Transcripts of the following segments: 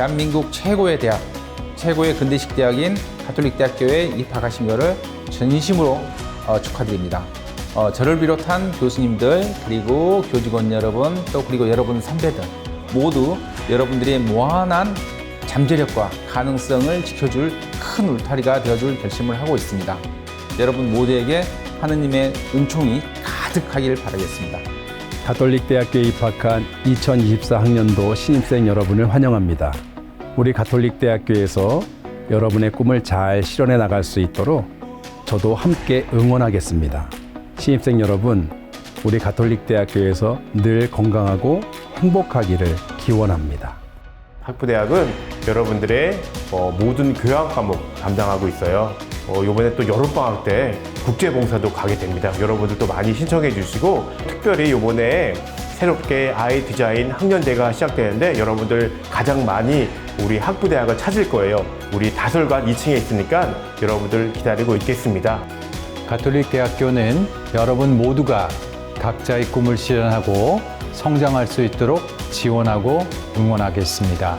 대한민국 최고의 대학, 최고의 근대식 대학인 가톨릭 대학교에 입학하신 것을 진심으로 어, 축하드립니다. 어, 저를 비롯한 교수님들 그리고 교직원 여러분 또 그리고 여러분 선배들 모두 여러분들의 무한한 잠재력과 가능성을 지켜줄 큰 울타리가 되어줄 결심을 하고 있습니다. 여러분 모두에게 하느님의 은총이 가득하기를 바라겠습니다. 가톨릭 대학교에 입학한 2024 학년도 신입생 여러분을 환영합니다. 우리 가톨릭 대학교에서 여러분의 꿈을 잘 실현해 나갈 수 있도록 저도 함께 응원하겠습니다. 신입생 여러분, 우리 가톨릭 대학교에서 늘 건강하고 행복하기를 기원합니다. 학부대학은 여러분들의 어, 모든 교양 과목 담당하고 있어요. 어, 이번에 또 여름방학 때 국제봉사도 가게 됩니다. 여러분들도 많이 신청해 주시고 특별히 이번에 새롭게 아이 디자인 학년대가 시작되는데 여러분들 가장 많이 우리 학부대학을 찾을 거예요. 우리 다솔관 2층에 있으니까 여러분들 기다리고 있겠습니다. 가톨릭 대학교는 여러분 모두가 각자의 꿈을 실현하고 성장할 수 있도록 지원하고 응원하겠습니다.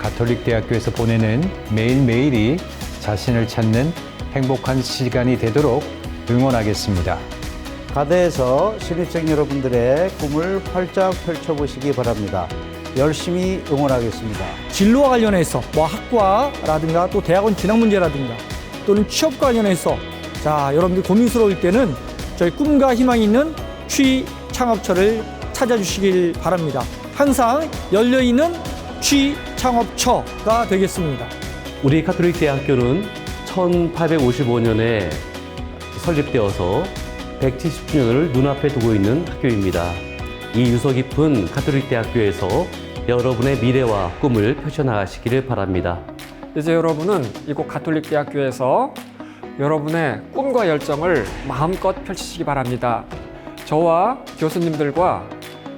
가톨릭 대학교에서 보내는 매일매일이 자신을 찾는 행복한 시간이 되도록 응원하겠습니다. 가대에서 신입생 여러분들의 꿈을 활짝 펼쳐보시기 바랍니다. 열심히 응원하겠습니다. 진로와 관련해서 뭐 학과라든가 또 대학원 진학 문제라든가 또는 취업과 관련해서 자 여러분들 고민스러울 때는 저희 꿈과 희망이 있는 취 창업처를 찾아주시길 바랍니다. 항상 열려 있는 취 창업처가 되겠습니다. 우리 가톨릭 대학교는 1855년에 설립되어서 170주년을 눈앞에 두고 있는 학교입니다. 이 유서 깊은 가톨릭 대학교에서 여러분의 미래와 꿈을 펼쳐나가시기를 바랍니다. 이제 여러분은 이곳 가톨릭 대학교에서 여러분의 꿈과 열정을 마음껏 펼치시기 바랍니다. 저와 교수님들과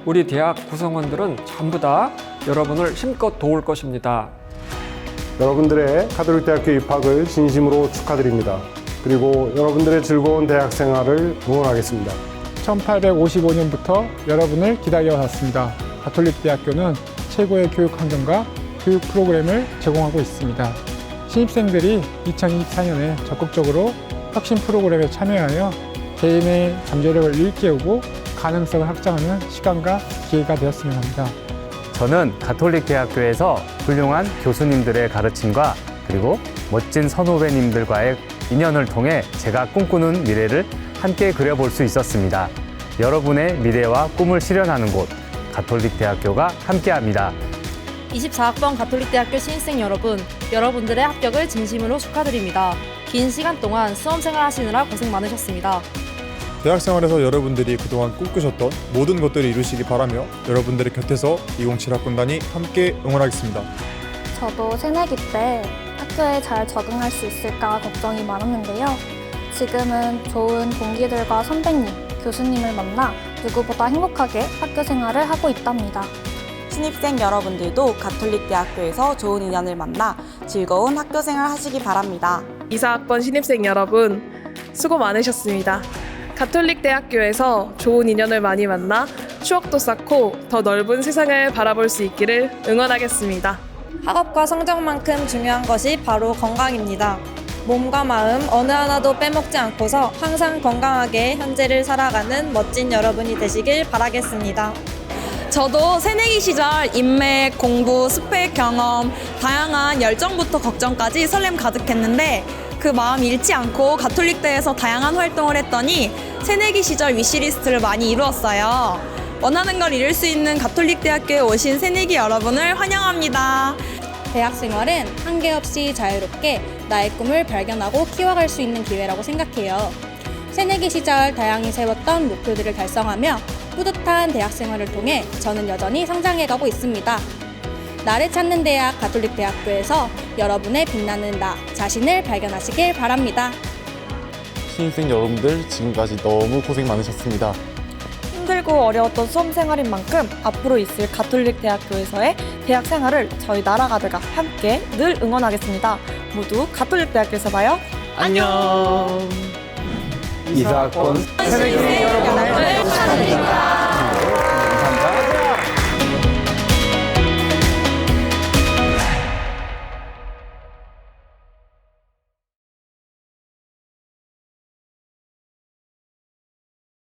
우리 대학 구성원들은 전부 다 여러분을 힘껏 도울 것입니다. 여러분들의 가톨릭 대학교 입학을 진심으로 축하드립니다. 그리고 여러분들의 즐거운 대학 생활을 응원하겠습니다. 1855년부터 여러분을 기다려왔습니다. 가톨릭 대학교는 최고의 교육 환경과 교육 프로그램을 제공하고 있습니다. 신입생들이 2024년에 적극적으로 혁신 프로그램에 참여하여 개인의 잠재력을 일깨우고 가능성을 확장하는 시간과 기회가 되었으면 합니다. 저는 가톨릭 대학교에서 훌륭한 교수님들의 가르침과 그리고 멋진 선후배님들과의 인연을 통해 제가 꿈꾸는 미래를 함께 그려볼 수 있었습니다. 여러분의 미래와 꿈을 실현하는 곳 가톨릭 대학교가 함께합니다. 24학번 가톨릭대학교 신입생 여러분, 여러분들의 합격을 진심으로 축하드립니다. 긴 시간 동안 수험생활 하시느라 고생 많으셨습니다. 대학 생활에서 여러분들이 그동안 꿈꾸셨던 모든 것들을 이루시기 바라며 여러분들의 곁에서 207 학군단이 함께 응원하겠습니다. 저도 새내기 때 학교에 잘 적응할 수 있을까 걱정이 많았는데요. 지금은 좋은 동기들과 선배님, 교수님을 만나 누구보다 행복하게 학교 생활을 하고 있답니다. 신입생 여러분들도 가톨릭 대학교에서 좋은 인연을 만나 즐거운 학교 생활 하시기 바랍니다. 24학번 신입생 여러분, 수고 많으셨습니다. 가톨릭 대학교에서 좋은 인연을 많이 만나 추억도 쌓고 더 넓은 세상을 바라볼 수 있기를 응원하겠습니다. 학업과 성적만큼 중요한 것이 바로 건강입니다. 몸과 마음 어느 하나도 빼먹지 않고서 항상 건강하게 현재를 살아가는 멋진 여러분이 되시길 바라겠습니다. 저도 새내기 시절 인맥, 공부, 스펙, 경험, 다양한 열정부터 걱정까지 설렘 가득했는데 그 마음 잃지 않고 가톨릭대에서 다양한 활동을 했더니 새내기 시절 위시리스트를 많이 이루었어요. 원하는 걸 이룰 수 있는 가톨릭 대학교에 오신 새내기 여러분을 환영합니다. 대학 생활은 한계 없이 자유롭게 나의 꿈을 발견하고 키워갈 수 있는 기회라고 생각해요. 새내기 시절 다양히 세웠던 목표들을 달성하며 뿌듯한 대학 생활을 통해 저는 여전히 성장해가고 있습니다. 나를 찾는 대학 가톨릭 대학교에서 여러분의 빛나는 나 자신을 발견하시길 바랍니다. 신입생 여러분들 지금까지 너무 고생 많으셨습니다. 힘들고 어려웠던 수험 생활인 만큼 앞으로 있을 가톨릭 대학교에서의 대학 생활을 저희 나라가드가 함께 늘 응원하겠습니다. 모두 가톨릭 대학교에서 봐요. 안녕. 이사학번 새내기 여러분